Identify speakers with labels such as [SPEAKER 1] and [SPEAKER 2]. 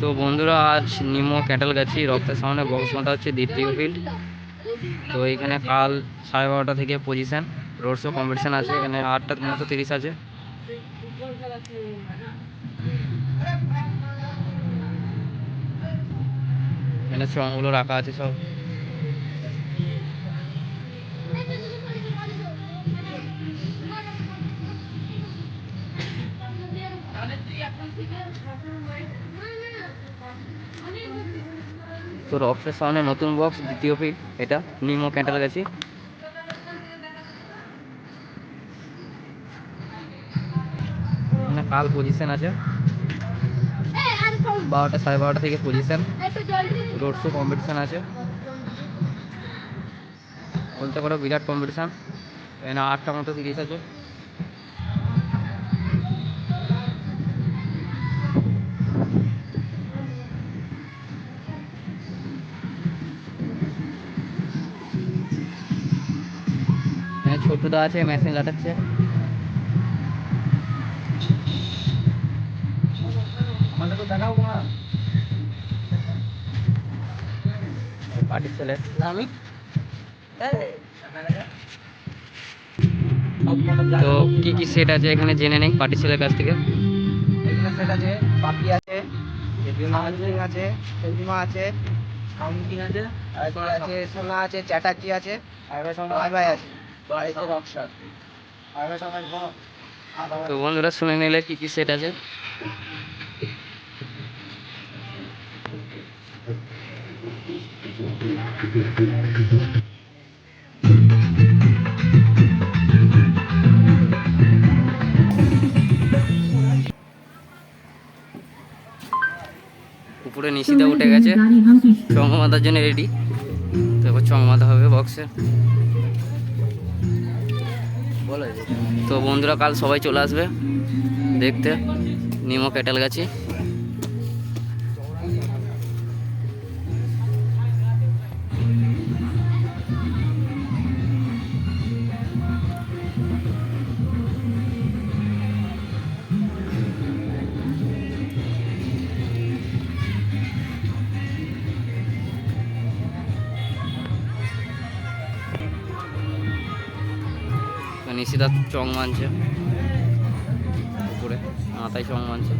[SPEAKER 1] তো বন্ধুরা, আজ নিমো ক্যাটেল গেছি রক্তের সামনে বক্স মাথা হচ্ছে দ্বিতীয় ফিল্ড তো এখানে কাল সাড়ে বারোটা থেকে পজিশন রোড শো কম্পিটিশান আছে, এখানে আটটা মতো তিরিশ আছে। এখানে স্ট্রংগুলো রাখা আছে সব। তো রক্সের সামনে নতুন বক্স দ্বিতীয় ফিট এটা। নিমো ক্যান্টাল গেছি কাল পজিশন আছে। বারোটা সাড়ে বারোটা থেকে পজিশন রোড শো কম্পিটিশান আছে। বলতে পারো বিরাট কম্পিটিশান এখানে আটটা মতো তিরিশ আছে। ছোটদা আছে মেশিন লাটাচ্ছে। আমাদের তো পার্টির ছেলে আমি তো কি কি সেট আছে এখানে জেনে নেই পার্টির ছেলের কাছ থেকে?
[SPEAKER 2] এখানে সেট আছে পাপি আছে মাহাজিং আছে আছে কাউন্টিং আছে আর আছে সোনা আছে চ্যাটার্জি আছে আর ভাই আছে।
[SPEAKER 1] তো বন্ধুরা শুনে নিলে কি কি সেট আছে? উপরে নিশিদা উঠে গেছে। চং মাথার জন্য রেডি তো এবার চং মাথা হবে বক্সে তো বন্ধুরা কাল সবাই চলে আসবে দেখতে। নিমো কেটাল গাছি নিশিদা চং মানছে। উপরে মাথায় চং মানছে।